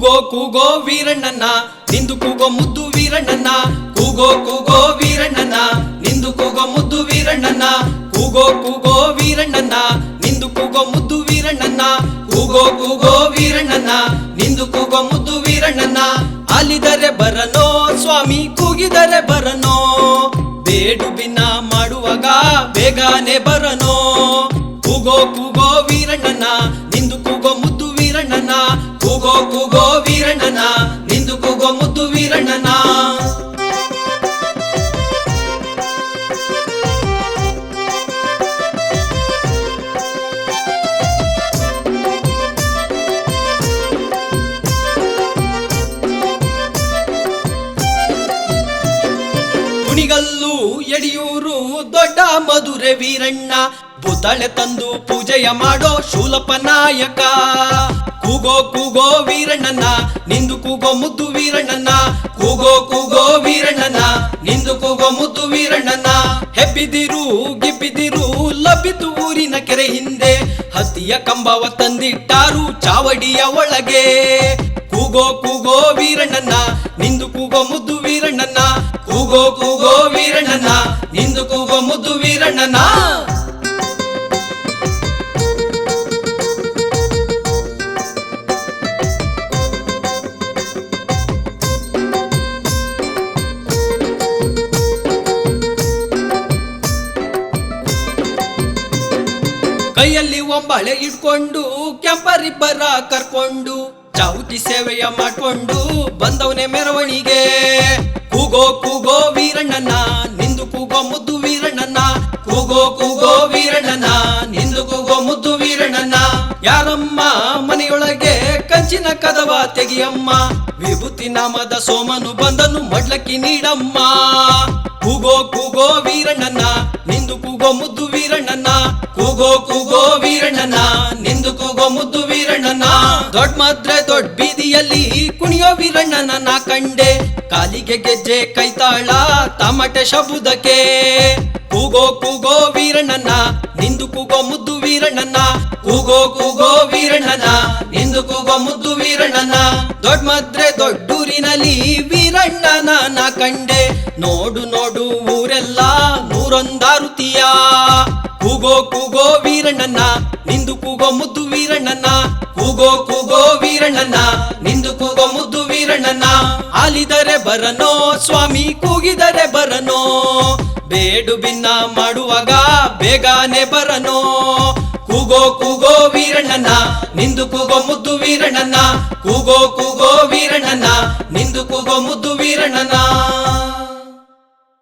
ಕೂಗೋ ಕೂಗೋ ವೀರಣ್ಣನ, ನಿಂದು ಕೂಗೋ ಮುದ್ದು ವೀರಣ್ಣನ. ಕೂಗೋ ಕೂಗೋ ವೀರಣ್ಣನ, ನಿಂದು ಕೂಗೋ ಮುದ್ದು ವೀರಣ್ಣನ. ಕೂಗೋ ಕೂಗೋ ವೀರಣ್ಣನ, ನಿಂದು ಕೂಗೋ ಮುದ್ದು ವೀರಣ್ಣನ. ಕೂಗೋ ಕೂಗೋ ವೀರಣ್ಣನ, ನಿಂದು ಕೂಗೋ ಮುದ್ದು ವೀರಣ್ಣನ. ಅಲಿದರೆ ಬರನೋ ಸ್ವಾಮಿ, ಕೂಗಿದರೆ ಬರನೋ. ಬೇಡು ಬಿನ್ನ ಮಾಡುವಾಗ ಬೇಗನೆ ಬರನೋ. ಕೂಗೋ ಕೂಗೋ ವೀರಣ್ಣನ, ನಿಂದು ಕೂಗೋ ಮುದ್ದು ಕೂಗೋ ವೀರಣ್ಣನ ನಿಂದು ಕೂಗೋ ಮುದ್ದು ವೀರಣ್ಣನ. ಕುಣಿಗಲ್ಲು ಯಡಿಯೂರು ದೊಡ್ಡ ಮಧುರೆ ವೀರಣ್ಣ ಪುತಳೆ ತಂದು ಪೂಜೆಯ ಮಾಡೋ ಶೂಲಪ ನಾಯಕ. ಕೂಗೋ ಕೂಗೋ ವೀರಣ್ಣನ ನಿಂದು ಕೂಗೋ ಮುದ್ದು ವೀರಣ್ಣನ ಕೂಗೋ ಕೂಗೋ ವೀರಣ್ಣನ ನಿಂದು ಕೂಗೋ ಮುದ್ದು ವೀರಣ್ಣನ ಹೆಬ್ಬಿದಿರು, ಗಿಬ್ಬಿದಿರು ಲಭಿತು ಊರಿನ ಕೆರೆ ಹಿಂದೆ, ಹತ್ತಿಯ ಕಂಬವ ತಂದಿಟ್ಟಾರು ಚಾವಡಿಯ ಒಳಗೆ. ಕೂಗೋ ಕೂಗೋ ವೀರಣ್ಣನ ನಿಂದು ಕೂಗೋ ಮುದ್ದು ವೀರಣ್ಣನ ಕೂಗೋ ಕೂಗೋ ಕೈಯಲ್ಲಿ ಒಂಬಳೆ ಇಟ್ಕೊಂಡು, ಕೆಂಪರಿಬ್ಬರ ಕರ್ಕೊಂಡು ಚೌತಿ ಸೇವೆಯ ಮಾಡ್ಕೊಂಡು ಬಂದವನೇ ಮೆರವಣಿಗೆ. ಕೂಗೋ ಕೂಗೋ ವೀರಣ್ಣನ ನಿಂದು ಕೂಗೋ ಮುದ್ದು ವೀರಣ್ಣನ ಕೂಗೋ ಕೂಗೋ ವೀರಣ್ಣನ ನಿಂದು ಕೂಗೋ ಮುದ್ದು ವೀರಣ್ಣನ ಯಾರಮ್ಮ ಮನೆಯೊಳಗೆ ಕಂಚಿನ ಕದವ ತೆಗಿಯಮ್ಮ. ವಿಭೂತಿ ನಾಮದ ಸೋಮನು ಬಂದನು ಮಡ್ಲಕ್ಕಿ ನೀಡಮ್ಮ. ಕೂಗೋ ಕೂಗೋ ವೀರಣ್ಣನ ನಿಂದು ಕೂಗೋ ಮುದ್ದು ವೀರಣ್ಣನ ಕೂಗೋ ಕೂಗೋ ವೀರಣ್ಣನ ನಿಂದು ಕೂಗೋ ಮುದ್ದು ವೀರಣ್ಣನ ದೊಡ್ಡ ಮಾತ್ರ ದೊಡ್ಡ ಬೀದಿಯಲ್ಲಿ ಕುಣಿಯೋ ವೀರಣ್ಣನ ಕಂಡೆ. ಕಾಲಿಗೆ ಗೆಜ್ಜೆ, ಕೈತಾಳ, ತಮಟೆ ಶಬುದಕ್ಕೆ. ಕೂಗೋ ಕೂಗೋ ವೀರಣ್ಣನ ನಿಂದು ಕೂಗೋ ಮುದ್ದು ವೀರಣ್ಣನ ಕೂಗೋ ಕೂಗೋ ವೀರಣ್ಣನ ನಿಂದು ಕೂಗೋ ಮುದ್ದು ವೀರಣ್ಣನ ದೊಡ್ಡ ಮದ್ರೆ ದೊಡ್ಡೂರಿನಲ್ಲಿ ವೀರಣ್ಣನ ಕಂಡೆ. ನೋಡು ನೋಡು ಊರೆಲ್ಲ ನೂರೊಂದಾರುತಿಯ. ಕೂಗೋ ಕೂಗೋ ವೀರಣ್ಣನ ನಿಂದು ಕೂಗೋ ಮುದ್ದು ವೀರಣ್ಣನ ಕೂಗೋ ಕೂಗೋ ವೀರಣ್ಣನ ನಿಂದು ಕೂಗೋ ಮುದ್ದು ವೀರಣ್ಣನ ಆಲಿದರೆ ಬರನೋ, ಸ್ವಾಮಿ ಕೂಗಿದರೆ ಬರನೋ. ಬೇಡು ಭಿನ್ನ ಮಾಡುವಾಗ ಬೇಗನೆ ಬರನೋ. ಕೂಗೋ ಕೂಗೋ ವೀರಣ್ಣನ ನಿಂದು ಕೂಗೋ ಮುದ್ದು ವೀರಣ್ಣನ ಕೂಗೋ ಕೂಗೋ ವೀರಣ್ಣನ ನಿಂದು ಕೂಗೋ ಮುದ್ದು ವೀರಣ್ಣನ